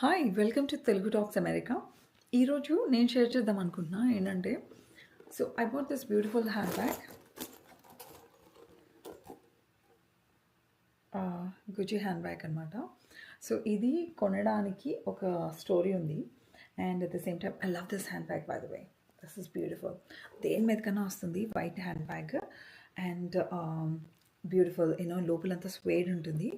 Hi welcome to Telugu talks America ఈరోజు నేను share చేద్దాం అనుకుంటున్నా ఏంటంటే so I bought this beautiful hand bag Gucci hand bag అనమాట సో ఇది కొనడానికి ఒక స్టోరీ ఉంది. And at the same time I love this hand bag by the way this is beautiful దేని మీద కన్నా వస్తుంది white hand bag and beautiful you know లోపలంతా స్వేడ్ ఉంటుంది.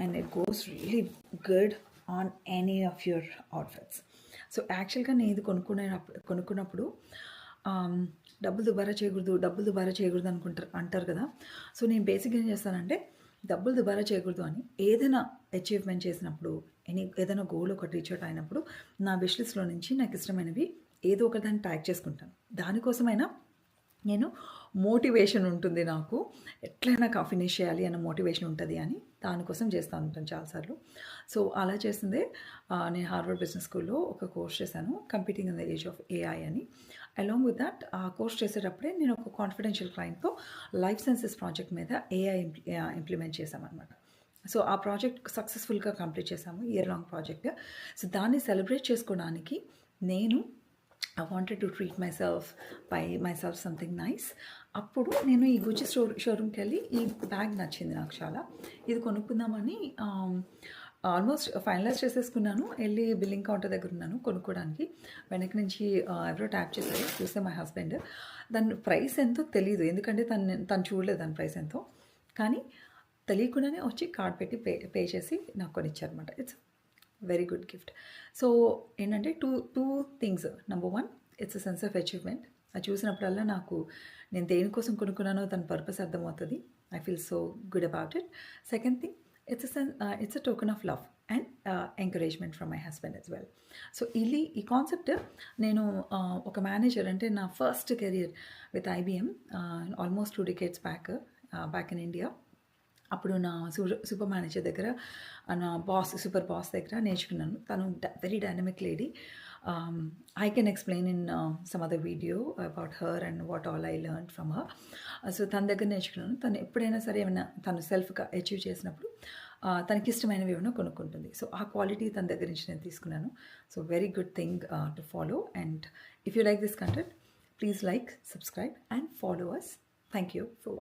And it goes really good on any of your outfits so యాక్చువల్గా నేను ఇది కొనుక్కునేటప్పుడు కొనుక్కున్నప్పుడు um, డబ్బులు దుబారా చేయకూడదు డబ్బులు దుబారా చేయకూడదు అనుకుంటారు అంటారు కదా. సో నేను బేసిక్గా ఏం చేస్తానంటే డబ్బులు దుబారా చేయకూడదు అని ఏదైనా అచీవ్మెంట్ చేసినప్పుడు ఎనీ ఏదైనా గోల్ ఒకటి రీచ్ అవుట్ అయినప్పుడు నా విష్ లిస్ట్లో నుంచి నాకు ఇష్టమైనవి ఏదో ఒక దాన్ని ట్యాగ్ చేసుకుంటాను. దానికోసమైనా నేను మోటివేషన్ ఉంటుంది నాకు. ఎట్లయినా కాఫీ ఫినిష్ చేయాలి అన్న మోటివేషన్ ఉంటుంది అని దానికోసం చేస్తూ ఉంటాను చాలాసార్లు. సో అలా చేసిందే నేను హార్వర్డ్ బిజినెస్ స్కూల్లో ఒక కోర్స్ చేశాను competing in the age of AI అని. అలాంగ్ విత్ దట్ ఆ కోర్స్ చేసేటప్పుడే నేను ఒక కాన్ఫిడెన్షియల్ క్లయింట్తో లైఫ్ సైన్సెస్ ప్రాజెక్ట్ మీద ఏఐ ఇంప్లిమెంట్ చేశామన్నమాట. సో ఆ ప్రాజెక్ట్ సక్సెస్ఫుల్గా కంప్లీట్ చేశాము ఇయర్ లాంగ్ ప్రాజెక్ట్ సో దాన్ని సెలబ్రేట్ చేసుకోవడానికి నేను I wanted to treat myself by myself something nice అప్పుడు నేను ఈ గుజ్జి స్టోర్ షోరూమ్కి వెళ్ళి ఈ బ్యాగ్ నచ్చింది నాకు చాలా. ఇది కొనుక్కుందామని ఆల్మోస్ట్ ఫైనలైజ్ చేసేసుకున్నాను. వెళ్ళి బిల్లింగ్ కౌంటర్ దగ్గర ఉన్నాను కొనుక్కోవడానికి వెనక నుంచి ఎవరో ట్యాప్ చేశారు. చూస్తే మై హస్బెండ్ దాని ప్రైస్ ఎంతో తెలియదు ఎందుకంటే తను తను చూడలేదు దాని ప్రైస్ ఎంతో. కానీ తెలియకుండానే వచ్చి కార్డ్ పెట్టి పే పే చేసి నాకు కొనిచ్చారనమాట it's very good gift. So ఏంటంటే two two things. Number one it's a sense of achievement. అది చూసినప్పుడల్లా నాకు నేను దేనికోసం కొనుక్కున్నానో దాని పర్పస్ అర్థమవుతుంది. I feel so good about it. Second thing it's సెన్ it's a token of love and encouragement from my husband as well. So ఇది ఈ కాన్సెప్ట్ నేను ఒక మేనేజర్ అంటే నా first career with IBM almost two decades back back in India. అప్పుడు నా super manager దగ్గర నా బాస్ సూపర్ బాస్ దగ్గర నేర్చుకున్నాను. తను very dynamic lady I can explain in some other video about her and what all I learn from her so తన దగ్గర నేర్చుకున్నాను. తను ఎప్పుడైనా సరే ఏమైనా తను సెల్ఫ్గా అచీవ్ చేసినప్పుడు uh, తనకి ఇష్టమైనవి ఏమైనా కొనుక్కుంటుంది. సో ఆ క్వాలిటీ తన దగ్గర నుంచి నేను తీసుకున్నాను. So very good thing to follow and if you like this content please like subscribe and follow us thank you for